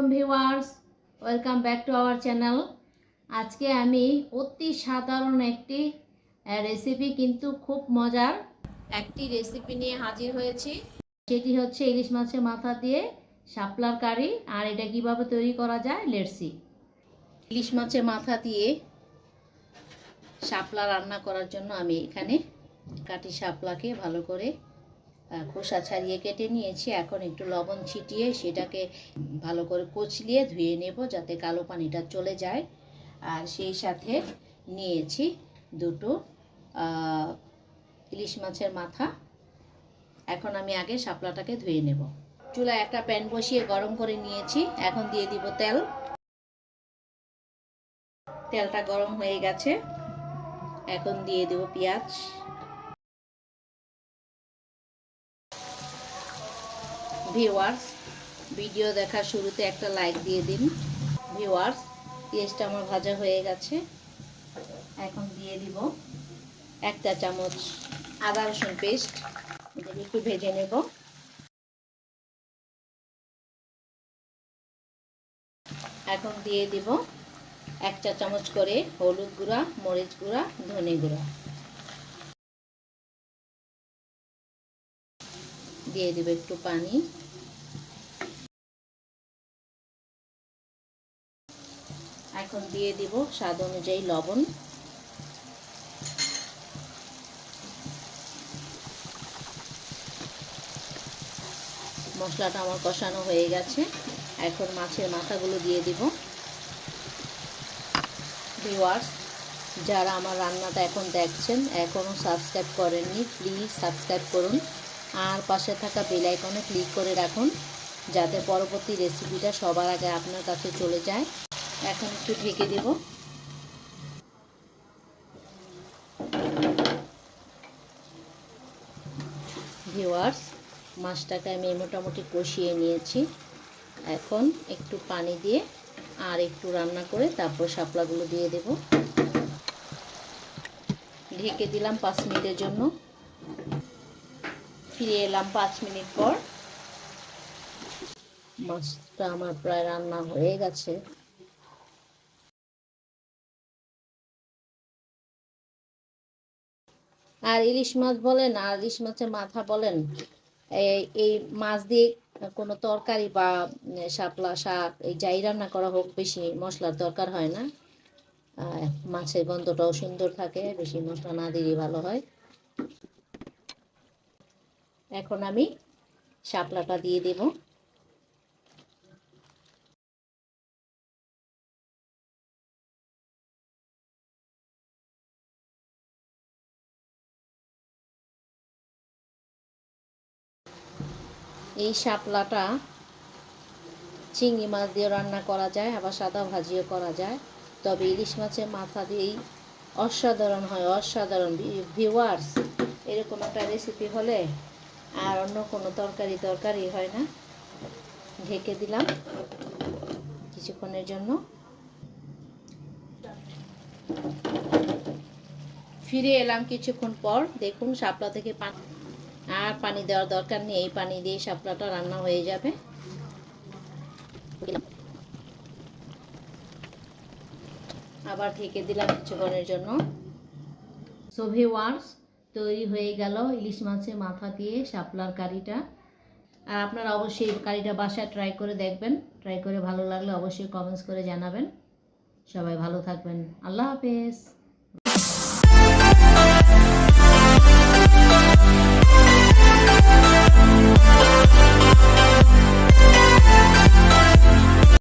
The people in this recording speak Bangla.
আলাইকুম viewers, welcome back to our channel. আজকে আমি অতি সাধারণ একটি রেসিপি কিন্তু খুব মজার একটি রেসিপি নিয়ে হাজির হয়েছি। সেটি হচ্ছে ইলিশ মাছের মাথা দিয়ে শাপলার কারি, আর এটা কীভাবে তৈরি করা যায় লেটসি ইলিশ মাছের মাথা দিয়ে শাপলা রান্না করার জন্য আমি এখানে কাটি শাপলাকে ভালো করে খোসা ছাড়িয়ে কেটে নিয়েছি। এখন একটু লবণ ছিটিয়ে সেটাকে ভালো করে কচলিয়ে ধুয়ে নেব যাতে কালো পানিটা চলে যায়। আর সেই সাথে নিয়েছি দুটো ইলিশ মাছের মাথা। এখন আমি আগে শাপলাটাকে ধুয়ে নেব। চুলায় একটা প্যান বসিয়ে গরম করে নিয়েছি। এখন দিয়ে দিব তেল। তেলটা গরম হয়ে গেছে। এখন দিয়ে দেব পেঁয়াজ। ভিউয়ার্স ভিডিও দেখার শুরুতে একটা লাইক দিয়ে দিন। ভিউয়ার্স পেঁয়াজটা আমার ভাজা হয়ে গেছে। এখন দিয়ে দিব একটা চামচ আদা রসুন পেস্ট এটাকে একটু ভেজে নেব। এখন দিয়ে দিব এক চা চামচ করে হলুদ গুঁড়া, মরিচ গুঁড়া, ধনে গুঁড়া। দিয়ে দেবে একটু পানি। এখন দিয়ে দিব স্বাদ অনুযায়ী লবণ। মশলাটা আমার কষানো হয়ে গেছে। এখন মাছের মাথাগুলো দিয়ে দিব। ভিওয়ার্স যারা আমার রান্নাটা এখন দেখছেন এখনও সাবস্ক্রাইব করেননি প্লিজ সাবস্ক্রাইব করুন। আর পাশে থাকা বেল আইকনে ক্লিক করে রাখুন, যাতে পরবর্তী রেসিপিটা সবার আগে আপনার কাছে চলে যায়। এখন একটু ঢেকে দেব। ভিওয়ার্স মাছটাকে আমি মোটামুটি কষিয়ে নিয়েছি। এখন একটু পানি দিয়ে আর একটু রান্না করে তারপর শাপলাগুলো দিয়ে দেব। ঢেকে দিলাম পাঁচ মিনিটের জন্য। ফিরে এলাম পাঁচ মিনিট পর। মাছটা আমার প্রায় রান্না হয়ে গেছে। আর ইলিশ মাছ বলেন, আর ইলিশ মাছের মাথা বলেন, এই মাছ দিয়ে কোনো তরকারি বা শাপলা শাক, এই যাই রান্না করা হোক, বেশি মশলার দরকার হয় না। মাছের গন্ধটাও সুন্দর থাকে, বেশি মশলা না দিলেই ভালো হয়। এখন আমি শাপলাটা দিয়ে দেব। এই শাপলাটা চিংড়ি মাছ দিয়ে রান্না করা যায়, আবার সাদা ভাজিও করা যায়। তবে ইলিশ মাছের মাথা দিয়েই অসাধারণ হয়, অসাধারণ। ভিউয়ার্স এরকম একটা রেসিপি হলে আর অন্য কোনো তরকারি তরকারি হয় না। ঢেকে দিলাম কিছুক্ষণের জন্য। ফিরে এলাম কিছুক্ষণ পর, দেখুন শাপলা থেকে পানি আর পানি দেওয়ার দরকার নেই, এই পানি দিয়ে শাপলাটা রান্না হয়ে যাবে। আবার ঢেকে দিলাম কিছুক্ষণের জন্য। সো ভিওয়ার্স তৈরি হয়ে গেল ইলিশ মাছের মাথা দিয়ে শাপলার কারিটা। আর আপনারা অবশ্যই কারিটা বাসায় ট্রাই করে দেখবেন। ট্রাই করে ভালো লাগলে অবশ্যই কমেন্টস করে জানাবেন। সবাই ভালো থাকবেন। আল্লাহ হাফেজ।